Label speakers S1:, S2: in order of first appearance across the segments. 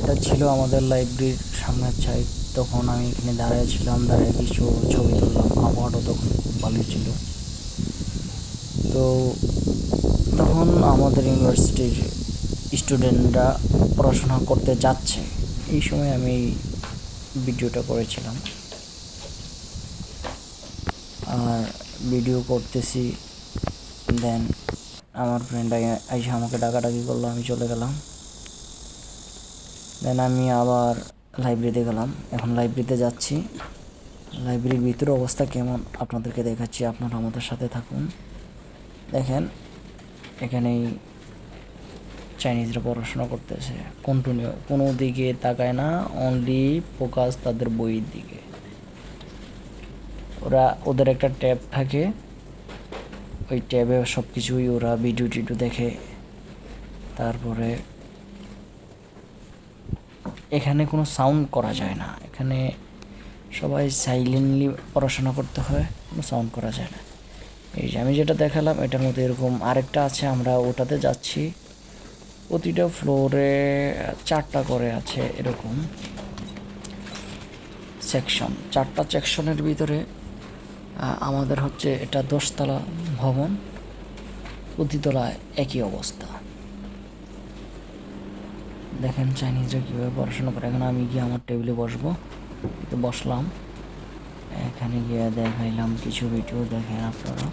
S1: এটা ছিল আমাদের লাইব্রেরির সামনের সাইড তখন আমি এখানে দাঁড়িয়ে ছিলাম, দাঁড়িয়ে কিছু ছবি তুললাম। আবহাওয়াটা তখন ভালোই ছিল। তো তখন আমাদের ইউনিভার্সিটির স্টুডেন্টরা পড়াশোনা করতে যাচ্ছে। এই সময় আমি ভিডিওটা করেছিলাম। আর ভিডিও করতেছি দেন আমার ফ্রেন্ড এসে আমাকে ডাকাডাকি করল, আমি চলে গেলাম। দেন আমি আবার লাইব্রেরিতে গেলাম। এখন লাইব্রেরিতে যাচ্ছি। লাইব্রেরির ভিতরে অবস্থা কেমন আপনাদেরকে দেখাচ্ছি। আপনারা আমাদের সাথে থাকুন। দেখেন, এখানেই চাইনিজরা পড়াশোনা করতেছে। কন্টিনিউ কোনো দিকে তাকায় না। অনলি ফোকাস তাদের বইয়ের দিকে। ওরা, ওদের একটা ট্যাব থাকে। ওই ট্যাবে সব কিছুই ওরা ভিডিও টিডিও দেখে। তারপরে এখানে কোনো সাউন্ড করা যায় না। এখানে সবাই সাইলেন্টলি পড়াশোনা করতে হয়, কোনো সাউন্ড করা যায় না। এই যে আমি যেটা দেখালাম, এটার মধ্যে এরকম আরেকটা আছে, আমরা ওটাতে যাচ্ছি। প্রতিটা ফ্লোরে চারটা করে আছে এরকম সেকশন চারটা সেকশনের ভিতরে আমাদের হচ্ছে এটা দশতলা ভবন প্রতিতলায় একই অবস্থা। দেখেন চাইনিজরা কীভাবে পড়াশোনা করে। এখন আমি গিয়ে আমার টেবিলে বসবো। তো বসলাম। এখানে গিয়ে দেখাইলাম কিছু ভিডিও দেখেন আপনারা।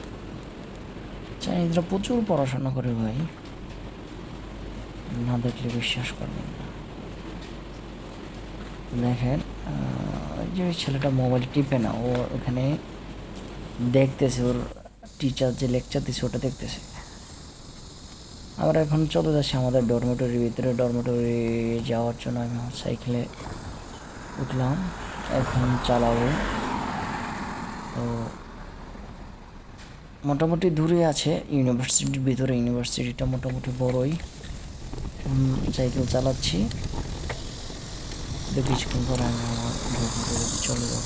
S1: চাইনিজরা প্রচুর পড়াশোনা করে ভাই। না দেখলে বিশ্বাস করবেন না। দেখেন যে ছেলেটা মোবাইল টিপে না, ও ওখানে দেখতেছে, ওর টিচার যে লেকচার দিচ্ছে ওটা দেখতেছে। আমরা এখন চলে যাচ্ছি আমাদের ডরমেটরির ভিতরে। ডরমেটরি যাওয়ার জন্য আমি সাইকেলে উঠলাম, এখন চালাবো। তো মোটামুটি দূরে আছে ইউনিভার্সিটির ভিতরে ইউনিভার্সিটিটা মোটামুটি বড়ই। সাইকেল চালাচ্ছি। তো কিছুক্ষণ পরে আমি আমার চলে যাব।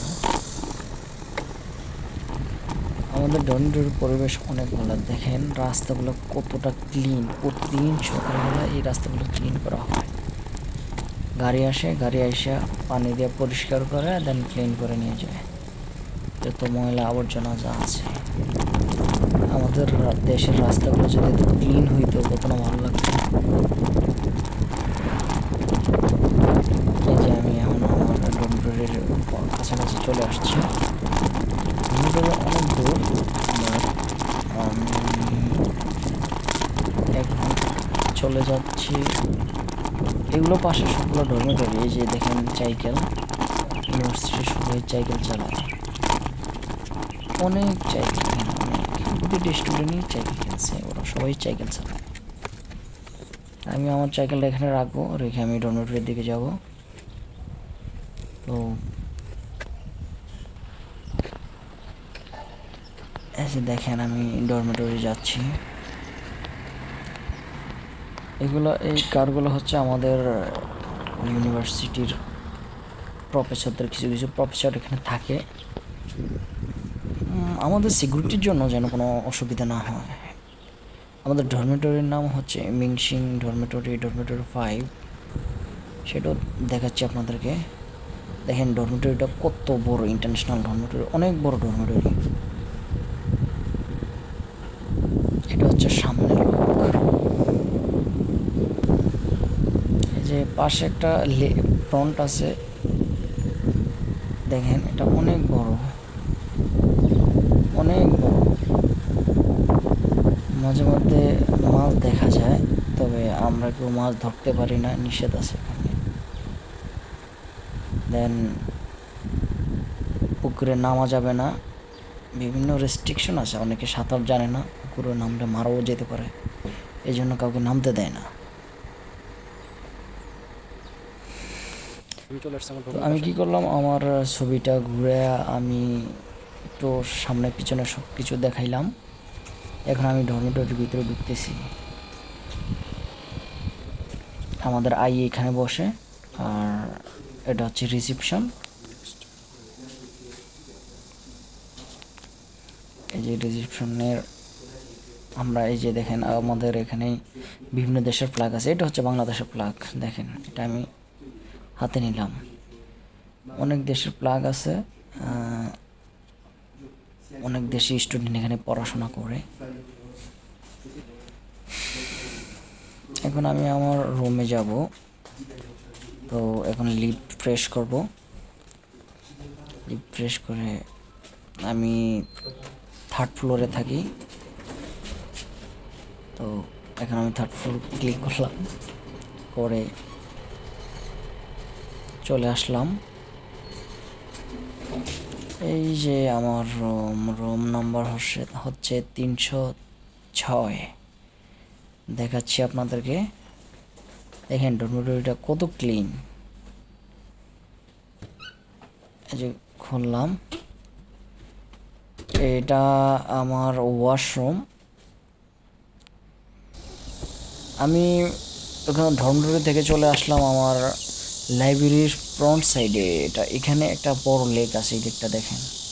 S1: আমাদের ডরমেটরির পরিবেশ অনেক ভালো। দেখেন, রাস্তাগুলো কতটা ক্লিন প্রতিদিন সকালবেলা এই রাস্তাগুলো ক্লিন করা হয়। গাড়ি আসে, গাড়ি এসে পানি দিয়ে পরিষ্কার করে দেন ক্লিন করে নিয়ে যায়। যত ময়লা আবর্জনা যা আছে। আমাদের দেশের রাস্তাগুলো যদি ক্লিন হইতো, কত না ভালো লাগতো এই যে আমি এখন আমার ডরমেটরির কাছাকাছি চলে আসছি ডরমেটরি অনেক দূর but আমি এখন চলে যাচ্ছি। এগুলো পাশে সবগুলো ডরমেটরি এই যে দেখেন ইউনিভার্সিটির সবাই সাইকেল চালায়। অনেক এখানে, অনেক। প্রতিটি স্টুডেন্টই সাইকেল কিনছে ওরা, সবাই সাইকেল চালায়। আমি আমার সাইকেলটা এখানে রাখব, রেখে আমি ডরমেটরির দিকে যাব। তো দেখেন আমি ডরমেটরি যাচ্ছি। এগুলো, এই কারগুলো হচ্ছে আমাদের ইউনিভার্সিটির প্রফেসরদের কিছু কিছু প্রফেসর এখানে থাকে। আমাদের সিকিউরিটির জন্য যেন কোনো অসুবিধা না হয়। আমাদের ডরমেটরির নাম হচ্ছে মিংসিং ডরমেটরি ডরমেটরি ফাইভ সেটাও দেখাচ্ছি আপনাদেরকে। দেখেন ডরমেটরিটা কত বড় ইন্টারন্যাশনাল ডরমেটরি অনেক বড় ডরমেটরি এটা হচ্ছে সামনের লোক এই যে পাশে একটা ফ্রন্ট আছে। দেখেন, এটা অনেক বড়। অনেক বড়। মাঝে মধ্যে মাছ দেখা যায়, তবে আমরা কেউ মাছ ধরতে পারি না, নিষেধ আছে এখানে। দেন পুকুরে নামা যাবে না। বিভিন্ন রেস্ট্রিকশন আছে, অনেকে সাঁতার জানে না পুকুরে নামলে মারাও যেতে পারে। এই জন্য কাউকে নামতে দেয় না তো আমি কি করলাম? আমার ছবিটা ঘুরে আমি একটু সামনে পিছনে সব কিছু দেখাইলাম। এখন আমি ডরমেটরির ভিতরে ঢুকতেছি। আমাদের আই এখানে বসে আর এটা হচ্ছে রিসিপশন এই যে রিসিপশনের আমরা এই যে দেখেন আমাদের এখানে বিভিন্ন দেশের ফ্ল্যাগ আছে। এটা হচ্ছে বাংলাদেশের ফ্ল্যাগ দেখেন। এটা আমি হাতে নিলাম। অনেক দেশের প্লাগ আছে অনেক দেশি স্টুডেন্ট এখানে পড়াশোনা করে। এখন আমি আমার রুমে যাব। তো এখন লিফট ফ্রেশ করব। লিফট ফ্রেশ করে আমি থার্ড ফ্লোরে থাকি। তো এখন আমি থার্ড ফ্লোর ক্লিক করলাম। করে চলে আসলাম। এই যে আমার রুম রুম নাম্বার হচ্ছে হচ্ছে তিনশো ছয়। দেখাচ্ছি আপনাদেরকে। দেখেন ডরমিটরিটা কত ক্লিন এই যে খুললাম। এটা আমার ওয়াশরুম আমি ওখানে ধর্মডুরি থেকে চলে আসলাম আমার লাইব্রেরির ফ্রন্ট সাইডে এটা এখানে একটা বড় লেক আছে এই লেকটা দেখেন।